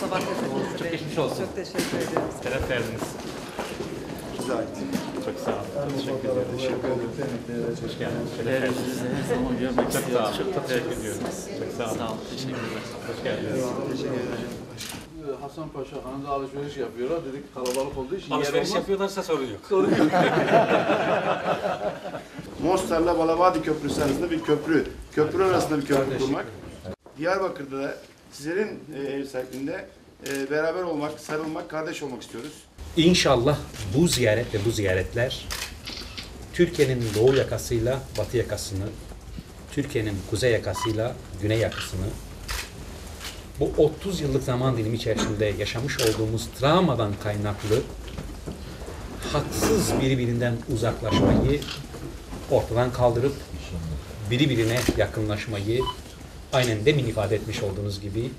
Sabah gazetesi Çok geçmiş olsun. Çok teşekkür ediyoruz. Şeref verdiniz. Size ait. Çok sağ olun. Teşekkür ederim. Hoş geldiniz. Şeref verdiniz. Her zaman görmek Çok sağ olun. Çok teşekkür ediyorum. Çok sağ olun. Sağ olun. Teşekkürler. Hoş geldiniz. Hasan Paşa Hanı'da alışveriş yapıyorlar. Dedik kalabalık olduğu için yer Alışveriş olmaz. yapıyorlarsa sorun yok. Mostar'la Balavadi Köprüsü arasında bir köprü, köprü arasında bir köprü kurmak. Diyarbakır'da da sizlerin e, ev sahipliğinde e, beraber olmak, sarılmak, kardeş olmak istiyoruz. İnşallah bu ziyaret ve bu ziyaretler Türkiye'nin doğu yakasıyla batı yakasını, Türkiye'nin kuzey yakasıyla güney yakasını, bu 30 yıllık zaman dilimi içerisinde yaşamış olduğumuz travmadan kaynaklı haksız birbirinden uzaklaşmayı ortadan kaldırıp birbirine yakınlaşmayı aynen demin ifade etmiş olduğunuz gibi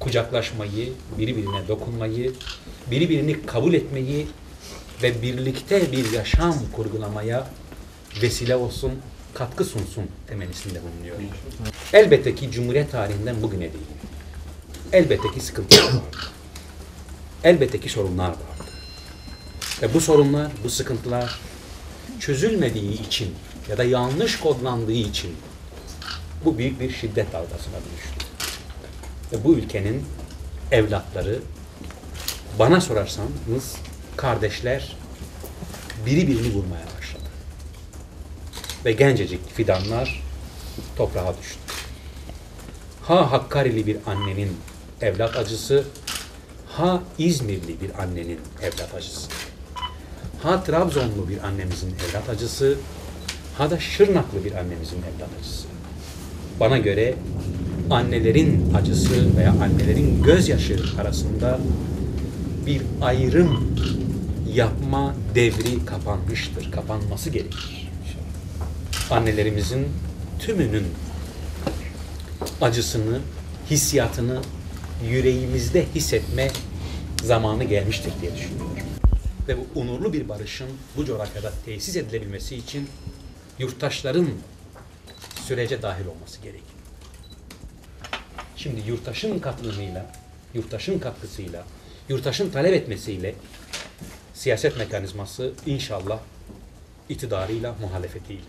kucaklaşmayı, birbirine dokunmayı, birbirini kabul etmeyi ve birlikte bir yaşam kurgulamaya vesile olsun, katkı sunsun temennisinde bulunuyor. Elbette ki Cumhuriyet tarihinden bugüne değil. Elbette ki sıkıntılar vardı. Elbette ki sorunlar vardı. Ve bu sorunlar, bu sıkıntılar çözülmediği için ya da yanlış kodlandığı için bu büyük bir şiddet dalgasına dönüştü. Ve bu ülkenin evlatları bana sorarsanız kardeşler biri birini vurmaya başladı. Ve gencecik fidanlar toprağa düştü. Ha Hakkari'li bir annenin evlat acısı, ha İzmirli bir annenin evlat acısı. Ha Trabzonlu bir annemizin evlat acısı, ha da Şırnaklı bir annemizin evlat acısı. Bana göre annelerin acısı veya annelerin gözyaşı arasında bir ayrım yapma devri kapanmıştır, kapanması gerekir. Annelerimizin tümünün acısını, hissiyatını yüreğimizde hissetme zamanı gelmiştir diye düşünüyorum. Ve bu onurlu bir barışın bu coğrafyada tesis edilebilmesi için yurttaşların sürece dahil olması gerekiyor. Şimdi yurttaşın katılımıyla, yurttaşın katkısıyla, yurttaşın talep etmesiyle siyaset mekanizması inşallah iktidarıyla, muhalefetiyle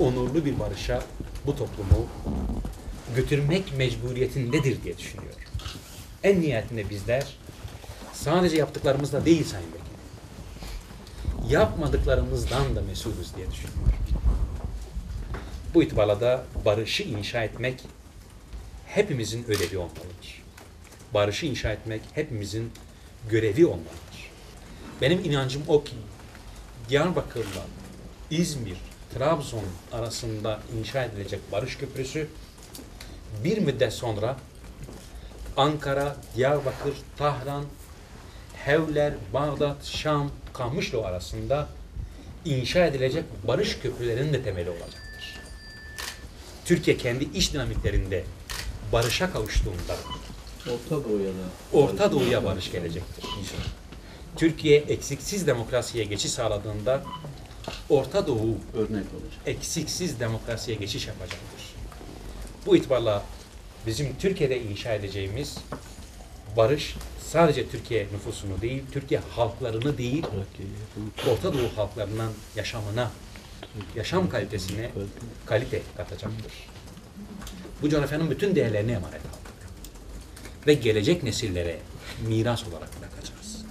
onurlu bir barışa bu toplumu götürmek mecburiyetindedir diye düşünüyorum. En nihayetinde bizler sadece yaptıklarımızla değil Sayın Vekilim, yapmadıklarımızdan da mesulüz diye düşünüyorum. Bu itibarla da barışı inşa etmek hepimizin ödevi olmalıdır. Barışı inşa etmek hepimizin görevi olmalıdır. Benim inancım o ki Diyarbakır'la İzmir, Trabzon arasında inşa edilecek barış köprüsü bir müddet sonra Ankara, Diyarbakır, Tahran, Hevler, Bağdat, Şam, Kamışlı arasında inşa edilecek barış köprülerinin de temeli olacaktır. Türkiye kendi iç dinamiklerinde barışa kavuştuğunda Orta Doğu'ya da. Orta Doğu'ya barış gelecektir. Türkiye eksiksiz demokrasiye geçiş sağladığında Orta Doğu Örnek olacak. eksiksiz demokrasiye geçiş yapacaktır. Bu itibarla bizim Türkiye'de inşa edeceğimiz barış sadece Türkiye nüfusunu değil, Türkiye halklarını değil, Orta Doğu halklarının yaşamına, yaşam kalitesine kalite katacaktır. Bu coğrafyanın bütün değerlerini emanet aldık. Ve gelecek nesillere miras olarak bırakacağız.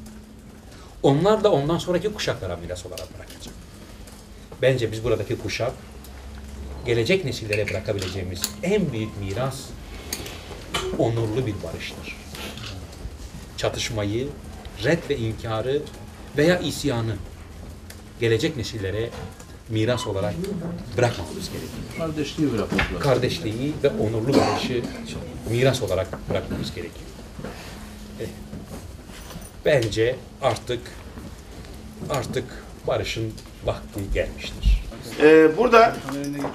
Onlar da ondan sonraki kuşaklara miras olarak bırakacak. Bence biz buradaki kuşak gelecek nesillere bırakabileceğimiz en büyük miras onurlu bir barıştır. Çatışmayı, red ve inkarı veya isyanı gelecek nesillere miras olarak bırakmamamız gerekiyor. Kardeşliği bırakmak lazım. Kardeşliği ve onurlu barışı miras olarak bırakmamız gerekiyor. Eh, Bence artık artık barışın vakti gelmiştir. Ee, burada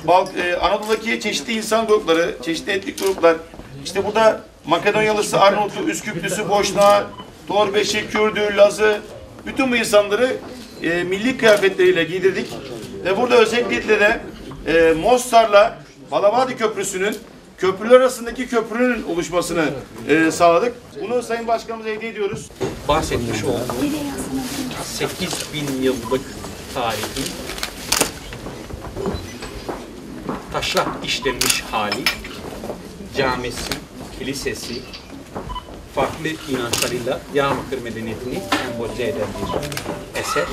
Balk, e, Anadolu'daki çeşitli insan grupları, çeşitli etnik gruplar, işte burada Makedonyalısı, Arnavutlu, Üsküplüsü, Boşnağı, Torbeşi, Kürdü, Lazı, bütün bu insanları e, milli kıyafetleriyle giydirdik. Ve burada özellikle de e, Mostar'la Balavadi Köprüsü'nün köprüler arasındaki köprünün oluşmasını e, sağladık. Bunu Sayın Başkanımıza hediye ediyoruz. bahsetmiş olduğum 8 bin yıllık tarihi taşrak işlenmiş hali, camisi, kilisesi, farklı inançlarıyla Diyarbakır medeniyetini sembolize eden bir eser.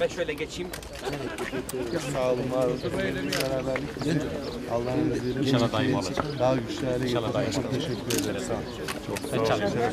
Ben şöyle geçeyim. Sağ olun, var olun. Beraberlik için Allah'ın izniyle İnşallah daim olacak. daha güçlü hale İnşallah daim getirmek için teşekkür ederim. Sağ olun. Ben çalışıyorum.